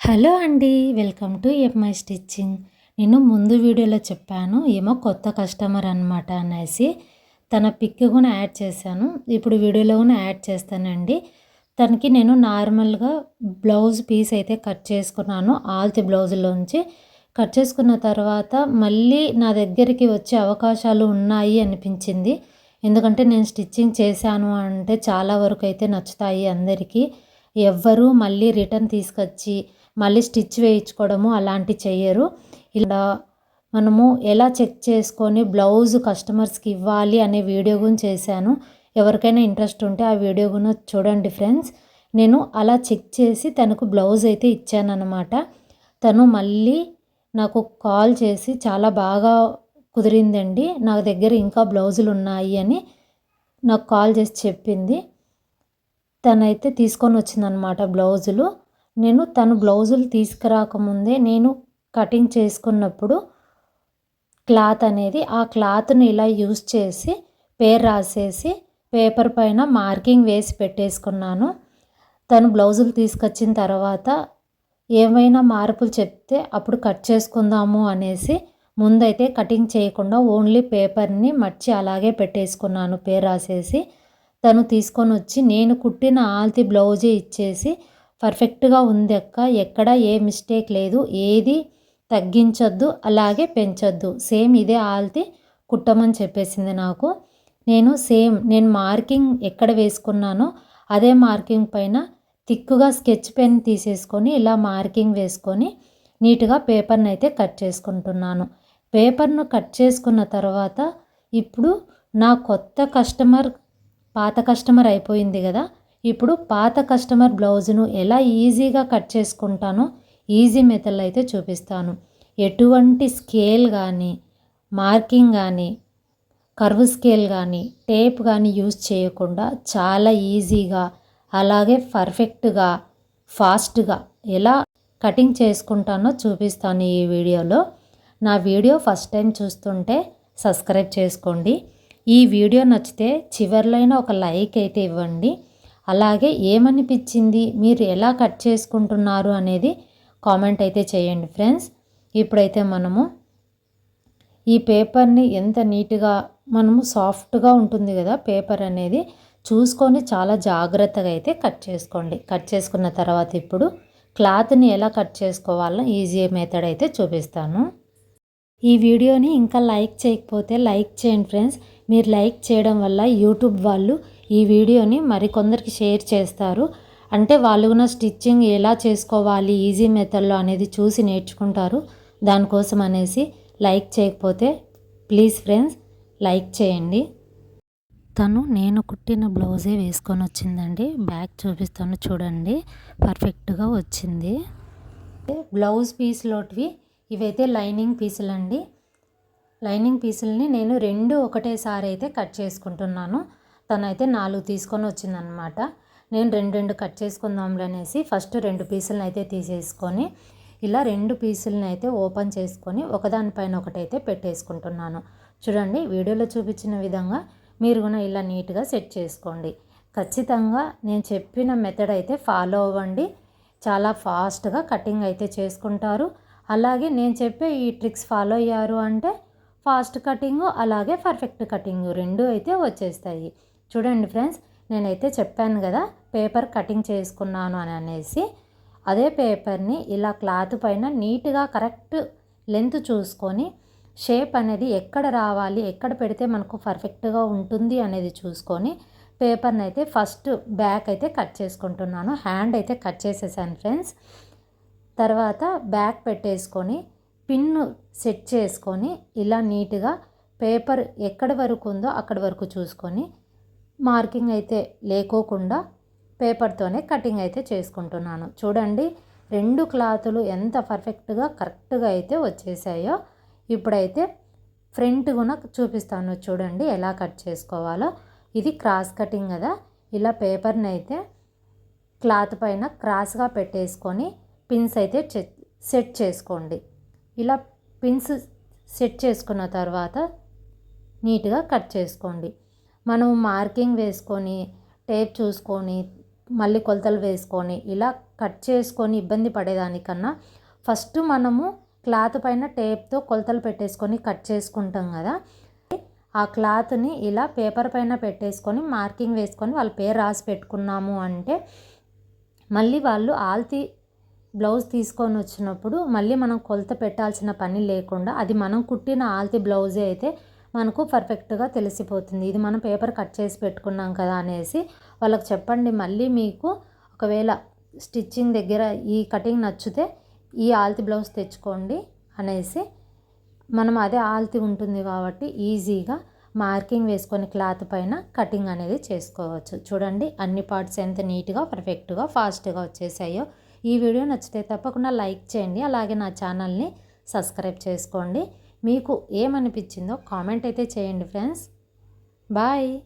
Hello అండి welcome to MI stitching నేను ముందు వీడియోలో చెప్పాను ఏమో కొత్త కస్టమర్ అనమాట అనేసి తన పిక్ కూడా యాడ్ చేశాను. ఇప్పుడు వీడియోలో కూడా యాడ్ చేస్తానండి. తనకి నేను నార్మల్గా బ్లౌజ్ పీస్ అయితే కట్ చేసుకున్నాను ఆల్తి బ్లౌజ్లోంచి. కట్ చేసుకున్న తర్వాత మళ్ళీ నా దగ్గరికి వచ్చే అవకాశాలు ఉన్నాయి అనిపించింది. ఎందుకంటే నేను స్టిచ్చింగ్ చేశాను అంటే చాలా వరకు అయితే నచ్చుతాయి అందరికీ. ఎవ్వరూ మళ్ళీ రిటర్న్ తీసుకొచ్చి మళ్ళీ స్టిచ్ వేయించుకోవడము అలాంటివి చేయరు ఇలా మనము ఎలా చెక్ చేసుకొని బ్లౌజ్ కస్టమర్స్కి ఇవ్వాలి అనే వీడియో గురించి చేశాను. ఎవరికైనా ఇంట్రెస్ట్ ఉంటే ఆ వీడియో కూడా చూడండి ఫ్రెండ్స్. నేను అలా చెక్ చేసి తనకు బ్లౌజ్ అయితే ఇచ్చానన్నమాట. తను మళ్ళీ నాకు కాల్ చేసి చాలా బాగా కుదిరిందండి. నా దగ్గర ఇంకా బ్లౌజులు ఉన్నాయి అని నాకు కాల్ చేసి చెప్పింది. తనైతే తీసుకొని వచ్చిందనమాట బ్లౌజులు. నేను తను బ్లౌజులు తీసుకురాకముందే నేను కటింగ్ చేసుకున్నప్పుడు క్లాత్ అనేది ఆ క్లాత్ని ఇలా యూజ్ చేసి పేరు రాసేసి పేపర్ పైన మార్కింగ్ వేసి పెట్టేసుకున్నాను. తను బ్లౌజులు తీసుకొచ్చిన తర్వాత ఏమైనా మార్పులు చెప్తే అప్పుడు కట్ చేసుకుందాము అనేసి ముందైతే కటింగ్ చేయకుండా ఓన్లీ పేపర్ని మర్చి అలాగే పెట్టేసుకున్నాను పేరు రాసేసి. తను తీసుకొని వచ్చి నేను కుట్టిన ఆల్తి బ్లౌజే ఇచ్చేసి పర్ఫెక్ట్గా ఉంది అక్క. ఎక్కడ ఏ మిస్టేక్ లేదు. ఏది తగ్గించొద్దు అలాగే పెంచొద్దు. సేమ్ ఇదే ఆల్తి కుట్టమని చెప్పేసింది నాకు. నేను సేమ్ నేను మార్కింగ్ ఎక్కడ వేసుకున్నానో అదే మార్కింగ్ పైన తిక్కుగా స్కెచ్ పెన్ తీసేసుకొని ఇలా మార్కింగ్ వేసుకొని నీట్గా పేపర్ని అయితే కట్ చేసుకుంటున్నాను. పేపర్ను కట్ చేసుకున్న తర్వాత ఇప్పుడు నా కొత్త కస్టమర్ పాత కస్టమర్ అయిపోయింది కదా ఇప్పుడు పాత కస్టమర్ బ్లౌజ్ను ఎలా ఈజీగా కట్ చేసుకుంటానో ఈజీ మెథడ్లో అయితే చూపిస్తాను. ఎటువంటి స్కేల్ కానీ మార్కింగ్ కానీ కర్వ్ స్కేల్ కానీ టేప్ కానీ యూజ్ చేయకుండా చాలా ఈజీగా అలాగే పర్ఫెక్ట్గా ఫాస్ట్గా ఎలా కటింగ్ చేసుకుంటానో చూపిస్తాను ఈ వీడియోలో. నా వీడియో ఫస్ట్ టైం చూస్తుంటే సబ్స్క్రైబ్ చేసుకోండి. ఈ వీడియో నచ్చితే చివరిలోనే ఒక లైక్ అయితే ఇవ్వండి. అలాగే ఏమనిపించింది మీరు ఎలా కట్ చేసుకుంటున్నారు? అనేది కామెంట్ అయితే చేయండి ఫ్రెండ్స్. ఇప్పుడైతే మనము ఈ పేపర్ని ఎంత నీట్గా మనము సాఫ్ట్గా ఉంటుంది కదా పేపర్ అనేది చూసుకొని చాలా జాగ్రత్తగా అయితే కట్ చేసుకోండి. కట్ చేసుకున్న తర్వాత ఇప్పుడు క్లాత్ని ఎలా కట్ చేసుకోవాలో ఈజీ మెథడ్ అయితే చూపిస్తాను. ఈ వీడియోని ఇంకా లైక్ చేయకపోతే లైక్ చేయండి ఫ్రెండ్స్. మీరు లైక్ చేయడం వల్ల యూట్యూబ్ వాళ్ళు ఈ వీడియోని మరికొందరికి షేర్ చేస్తారు. అంటే వాళ్ళు కూడా స్టిచ్చింగ్ ఎలా చేసుకోవాలి ఈజీ మెథడ్లో అనేది చూసి నేర్చుకుంటారు. దానికోసం అనేసి లైక్ చేయకపోతే ప్లీజ్ ఫ్రెండ్స్ లైక్ చేయండి. తను నేను కుట్టిన బ్లౌజే వేసుకొని వచ్చిందండి. బ్యాక్ చూపిస్తాను చూడండి. పర్ఫెక్ట్గా వచ్చింది. బ్లౌజ్ పీస్లోటివి ఇవైతే లైనింగ్ పీసులు అండి లైనింగ్ పీసులని నేను రెండు ఒకటేసారి అయితే కట్ చేసుకుంటున్నాను. తనైతే నాలుగు తీసుకొని వచ్చిందనమాట. నేను రెండు రెండు కట్ చేసుకుందాంలే అనేసి ఫస్ట్ రెండు పీసులను అయితే తీసేసుకొని ఇలా రెండు పీసులను అయితే ఓపెన్ చేసుకొని ఒకదానిపైన ఒకటైతే పెట్టేసుకుంటున్నాను. చూడండి వీడియోలో చూపించిన విధంగా మీరు కూడా ఇలా నీట్గా సెట్ చేసుకోండి. ఖచ్చితంగా నేను చెప్పిన మెథడ్ అయితే ఫాలో అవ్వండి. చాలా ఫాస్ట్గా కటింగ్ అయితే చేసుకుంటారు. అలాగే నేను చెప్పే ఈ ట్రిక్స్ ఫాలో అయ్యారు అంటే ఫాస్ట్ కటింగ్ అలాగే పర్ఫెక్ట్ కటింగ్ రెండు అయితే వచ్చేస్తాయి. చూడండి ఫ్రెండ్స్ నేనైతే చెప్పాను కదా పేపర్ కటింగ్ చేసుకున్నాను అని అనేసి. అదే పేపర్ని ఇలా క్లాత్ పైన నీట్గా కరెక్ట్ లెంత్ చూసుకొని షేప్ అనేది ఎక్కడ రావాలి ఎక్కడ పెడితే మనకు పర్ఫెక్ట్గా ఉంటుంది అనేది చూసుకొని పేపర్ని అయితే ఫస్ట్ బ్యాక్ అయితే కట్ చేసుకుంటున్నాను. హ్యాండ్ అయితే కట్ చేసేసాను ఫ్రెండ్స్. తర్వాత బ్యాక్ పెట్టేసుకొని పిన్ను సెట్ చేసుకొని ఇలా నీట్గా పేపర్ ఎక్కడి వరకు ఉందో అక్కడి వరకు చూసుకొని మార్కింగ్ అయితే లేకోకుండా పేపర్తోనే కటింగ్ అయితే చేసుకుంటున్నాను. చూడండి రెండు క్లాతులు ఎంత పర్ఫెక్ట్గా కరెక్ట్గా అయితే వచ్చేసాయో ఇప్పుడైతే ఫ్రంట్ కూడా చూపిస్తాను చూడండి ఎలా కట్ చేసుకోవాలో. ఇది క్రాస్ కటింగ్ కదా ఇలా పేపర్ని అయితే క్లాత్ పైన క్రాస్గా పెట్టేసుకొని పిన్స్ అయితే సెట్ చేసుకోండి. ఇలా పిన్స్ సెట్ చేసుకున్న తర్వాత నీట్గా కట్ చేసుకోండి. మనం మార్కింగ్ వేసుకొని టేప్ చూసుకొని మళ్ళీ కొలతలు వేసుకొని ఇలా కట్ చేసుకొని ఇబ్బంది పడేదానికన్నా ఫస్ట్ మనము క్లాత్ పైన టేప్తో కొలతలు పెట్టేసుకొని కట్ చేసుకుంటాం కదా. ఆ క్లాత్ని ఇలా పేపర్ పైన పెట్టేసుకొని మార్కింగ్ వేసుకొని వాళ్ళ పేరు రాసి పెట్టుకున్నాము అంటే మళ్ళీ వాళ్ళు ఆల్తీ బ్లౌజ్ తీసుకొని వచ్చినప్పుడు మళ్ళీ మనం కొలత పెట్టాల్సిన పని లేకుండా అది మనం కుట్టిన ఆల్తీ బ్లౌజే అయితే మనకు పర్ఫెక్ట్గా తెలిసిపోతుంది. ఇది మనం పేపర్ కట్ చేసి పెట్టుకున్నాం కదా అనేసి వాళ్ళకి చెప్పండి. మళ్ళీ మీకు ఒకవేళ స్టిచ్చింగ్ దగ్గర ఈ కటింగ్ నచ్చితే ఈ ఆల్తి బ్లౌజ్ తెచ్చుకోండి అనేసి మనం అదే ఆల్తి ఉంటుంది కాబట్టి ఈజీగా మార్కింగ్ వేసుకొని క్లాత్ పైన కటింగ్ అనేది చేసుకోవచ్చు. చూడండి అన్ని పార్ట్స్ ఎంత నీట్గా పర్ఫెక్ట్గా ఫాస్ట్గా వచ్చేసాయో. ఈ వీడియో నచ్చితే తప్పకుండా లైక్ చేయండి. అలాగే నా ఛానల్ని సబ్స్క్రైబ్ చేసుకోండి. మీకు ఏమనిపించిందో కామెంట్ అయితే చేయండి ఫ్రెండ్స్. బాయ్.